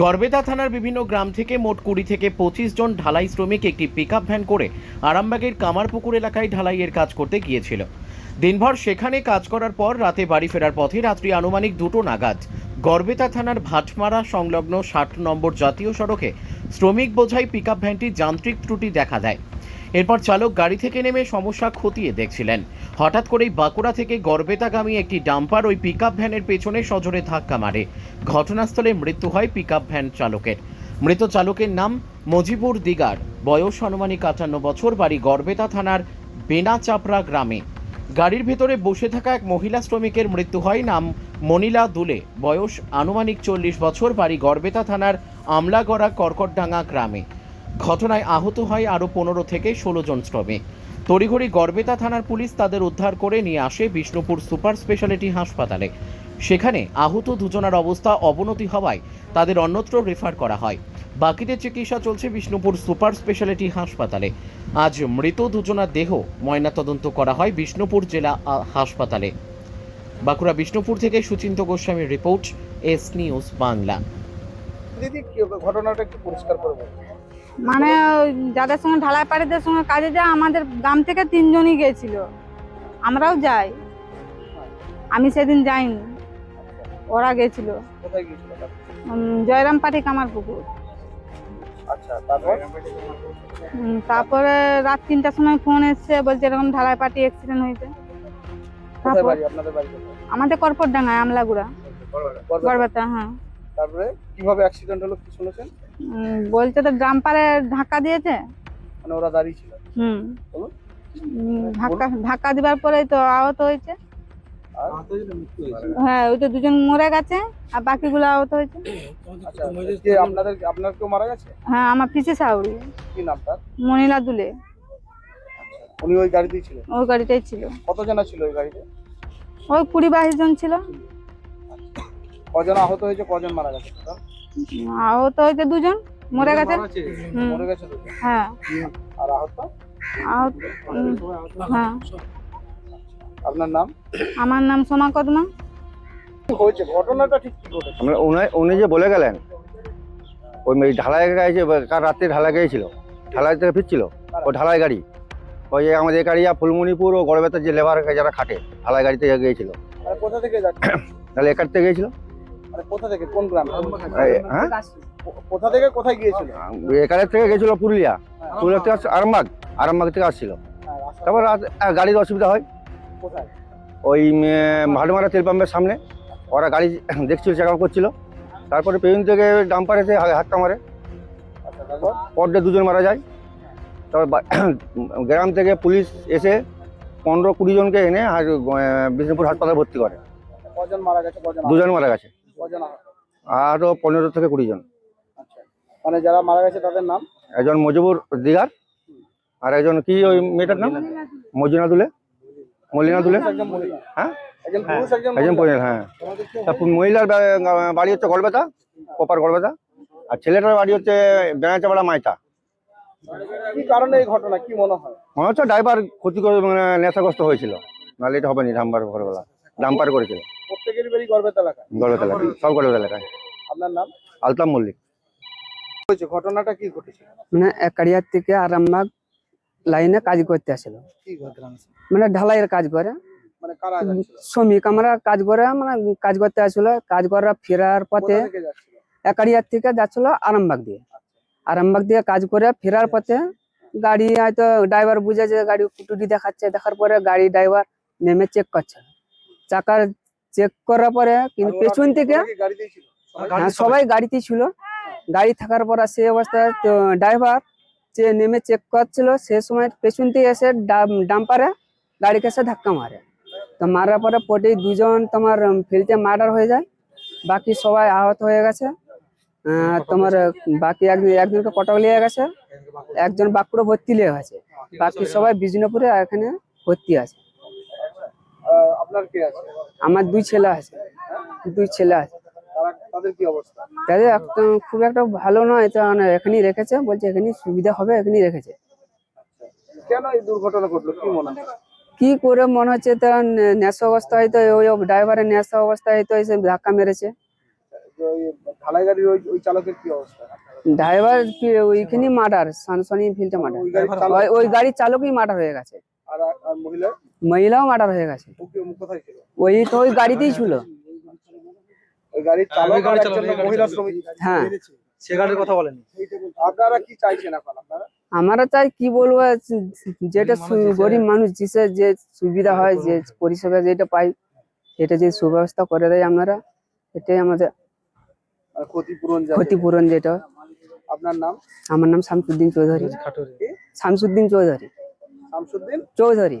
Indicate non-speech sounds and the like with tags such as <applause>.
গড়বেতা থানার বিভিন্ন গ্রাম থেকে মোট কুড়ি থেকে পঁচিশ জন ঢালাই শ্রমিক একটি পিকআপ ভ্যান করে আরামবাগের কামারপুকুর এলাকায় ঢালাইয়ের কাজ করতে গিয়েছিল। দিনভর সেখানে কাজ করার পর রাতে বাড়ি ফেরার পথে রাত্রি আনুমানিক দুটো নাগাদ গড়বেতা থানার ভাটমারা সংলগ্ন ষাট নম্বর জাতীয় সড়কে শ্রমিক বোঝাই পিকআপ ভ্যানটি যান্ত্রিক ত্রুটি দেখা দেয়। এরপর চালক গাড়ি থেকে নেমে সমস্যা খতিয়ে দেখছিলেন। হঠাৎ করেই বাঁকুড়া থেকে গড়বেতাগামী একটি ডাম্পার ওই পিকআপ ভ্যানের পেছনে সজোরে ধাক্কা মারে। ঘটনাস্থলে মৃত্যু হয় পিকআপ ভ্যান চালকের। মৃত চালকের নাম মজিবুর দিগার। বয়স আনুমানিক আটান্ন বছর, বাড়ি গড়বেতা থানার বেনাচাপড়া গ্রামে। গাড়ির ভেতরে বসে থাকা এক মহিলা শ্রমিকের মৃত্যু হয়, নাম মনিলা দুলে। বয়স আনুমানিক চল্লিশ বছর, বাড়ি গড়বেতা থানার আমলাগড়া কর্কটডাঙ্গা গ্রামে। ঘটনায় আহত হয় আরও পনেরো থেকে ষোলো জন শ্রমিক। তড়িঘড়ি গড়বেতা থানার পুলিশ তাদের উদ্ধার করে নিয়ে আসে বিষ্ণুপুর সুপার স্পেশালিটি হাসপাতালে। সেখানে আহত দুজনের অবস্থা অবনতি হওয়ায় তাদের অন্যত্র রেফার করা হয়। বাকিদের চিকিৎসা চলছে বিষ্ণুপুর সুপার স্পেশালিটি হাসপাতালে। আজ মৃত দুজনার দেহ ময়নাতদন্ত করা হয় বিষ্ণুপুর জেলা হাসপাতালে। বাঁকুড়া বিষ্ণুপুর থেকে সুচিন্ত গোস্বামীর রিপোর্ট, এস নিউজ বাংলা। দিদি ঘটনাটা একটু পরিষ্কার করে মানে যাদের সঙ্গে ঢালাই পাড়িদের সঙ্গে কাজে যায় আমাদের গ্রাম থেকে তিনজনই গেছিল। আমরাও যাই। আমি সেদিন যাইনি। ওরা গেছিল। জয়রাম পাটি কামার পুকুর। আচ্ছা তারপর? রাত তিনটার সময় ফোন এসছে বলছে এরকম ঢালাই পাটি অ্যাক্সিডেন্ট হয়েছে? আমাদের করপট ডাঙ্গায় আমলাগুড়া। হ্যাঁ। তারপরে? কীভাবে অ্যাক্সিডেন্ট হলো? কি শুনেছেন? বলছে তো গ্রাম পাড়ে ধাক্কা দিয়েছে? মানে ওরা দাঁড়িয়ে ছিল। হুম। ধাক্কা ধাক্কা দিবার পরেই তো আহত হয়েছে। হ্যাঁ ওই তো দুজন মরে গেছে আর বাকিগুলো আহত হয়েছে। আচ্ছা আপনাদের আপনার কেউ মারা গেছে? হ্যাঁ আমার পিসি সাউরি। কি নাম তার? মনিলা দুলে। উনি ওই গাড়িতেই ছিলেন? ওই গাড়িটাই ছিল। কতজন ছিল ওই গাড়িতে? ওই কুড়ি বাইশ জন ছিল। কজন আহত হয়েছে কজন মারা গেছে টোটাল? আহত হয়েছে দুজন মরে গেছে? হ্যাঁ। আর আহত? আহত হ্যাঁ। আপনার নাম? আমার নাম সোমা কদমা। হয়েছে? ঘটনাটা ঠিক কি ঘটেছে? উনি উনি যে বলে গেলেন ওই মেয়ে ঢালাই কার রাত্রে ঢালাই গিয়েছিল ঢালাই থেকে ফিরছিল। ও ঢালাই গাড়ি। ওই যে আমাদের গাড়িয়া ফুলমণিপুর ও গড়বেতার যে লেবার যারা খাটে ঢালাই গাড়িতে গিয়েছিল। কোথা থেকে যাচ্ছে? তাহলে একার থেকে গিয়েছিল। কোথা থেকে? কোন গ্রাম? হ্যাঁ? কোথা থেকে কোথায় গিয়েছিল? একারের থেকে গেছিল পুরুলিয়া। পুরুলিয়া থেকে আরামবাগ। আরামবাগ থেকে আসছিল। হ্যাঁ, তারপর রাত- গাড়ির অসুবিধা হয়। ওই ভাটমারা তেল পাম্পের সামনে। ওরা গাড়ি <clears throat> দেখছিল চেক করছিল। তারপরে পেছন থেকে ডাম্পার এসে হা- ধাক্কা মারে। আচ্ছা তারপর? পর ডে দুজন মারা যায়। তারপর <clears throat> গ্রাম থেকে পুলিশ এসে পনেরো কুড়ি জনকে এনে বিষ্ণুপুর হাসপাতালে ভর্তি করে? দুজন মারা গেছে। আরও পনেরো থেকে কুড়ি জন। আচ্ছা। মানে যারা মারা গেছে তাদের নাম? একজন মজিবুর দিগার আর একজন কি ওই মেয়েটার নাম? মজিনা দুলে মলিনা দুলে হ্যাঁ? একজন হ্যাঁ। তারপর মহিলার বাড়ি হচ্ছে গড়বেতা কোপার গড়বেতা আর ছেলেটার বাড়ি হচ্ছে বেড়াচাপাড়া মাইতা। কি কারণে এই ঘটনা? কি মনে হয়? মনে হচ্ছে ড্রাইভার ক্ষতি করে মানে নেশাগ্রস্ত হয়েছিল। নাহলে এটা হবে না ডাম্পার ভোরবেলা ডাম্পার করেছিল। প্রত্যেকেরই বাড়ি গর্বেত এলাকায়। গড়বেতা এলাকায় সব গড়বেতা এলাকায়। আপনার নাম? আলতাম মল্লিক। হয়েছে ঘটনাটা কি ঘটেছে মানে একারিয়ার থেকে আরামবাগ লাইনে কাজ করতে ঘটনা মানে ঢালাইয়ের কাজ করে। মানে কারা যাচ্ছিল শ্রমিক আমরা কাজ করে মানে কাজ করতে আসছিল। কাজ করার ফেরার পথে কোথা থেকে যাচ্ছিল? থেকে যাচ্ছিল আরামবাগ দিয়ে। আরামবাগ দিয়ে কাজ করে ফেরার পথে গাড়ি হয়তো ড্রাইভার বুঝে যে গাড়ি কুটুটি দেখাচ্ছে। দেখার পরে গাড়ি ড্রাইভার নেমে চেক করছে। চাকার চেক করার পরে কিন্তু পেছন থেকে হ্যাঁ সবাই গাড়িতে ছিল। গাড়ি থাকার পর সেই অবস্থায় ড্রাইভার যে নেমে চেক করছিল সে সময় পেছন থেকে এসে ডাম- ডাম্পারে গাড়িকে এসে ধাক্কা মারে। তো মারার পরে পটেই দুজন তোমার ফিল্ডে মার্ডার হয়ে যায়। বাকি সবাই আহত হয়ে গেছে। তোমার বাকি একজন একজনকে কটক নিয়ে গেছে। একজন বাঁকুড়ো ভর্তি নিয়ে গেছে। বাকি সবাই বিজনপুরে এখানে ভর্তি আছে। আপনার কি আছে? আমার দুই ছেলে আছে দুই ছেলে আছে। তাদের কি অবস্থা? তাদের একদম খুব একটা ভালো নয় তো মানে এখানেই রেখেছে বলছে এখানেই সুবিধা হবে এখানেই রেখেছে। কেন এই দুর্ঘটনা ঘটলো? কি মনে কি করে মনে হচ্ছে তো নে- নেশা অবস্থা হয়তো ওই ড্রাইভারের নেশা অবস্থা হয়তো এসে ধাক্কা মেরেছে। ঢালাই গাড়ির ওই ওই চালকের কি অবস্থা? ড্রাইভার ওইখানে মার্ডার সানসনি ফিল্ডে মার্ডার। ওই গাড়ির চালকই মার্ডার হয়ে গেছে। আর আর মহিলা? মহিলাও মার্ডার হয়ে গেছে। কোথায় ছিল? ওই তো ওই গাড়িতেই ছিল। ওই গাড়ির চালক আর একজন মহিলা শ্রমিক হ্যাঁ। সে গাড়ির কথা বলেন। আপনারা কি চাইছেন এখন আপনারা? আমরা চাই কি বলব যেটা গরিব মানুষ যেসে যে সুবিধা হয় যে পরিষেবা যেটা পাই সেটা যে সুব্যবস্থা করে দেয় আমরা এটাই আমাদের আর ক্ষতিপূরণ ক্ষতিপূরণ যেটা। আপনার নাম? আমার নাম শামসুদ্দিন চৌধুরী। শামসুদ্দিন চৌধুরী। শামসুদ্দিন? চৌধুরী।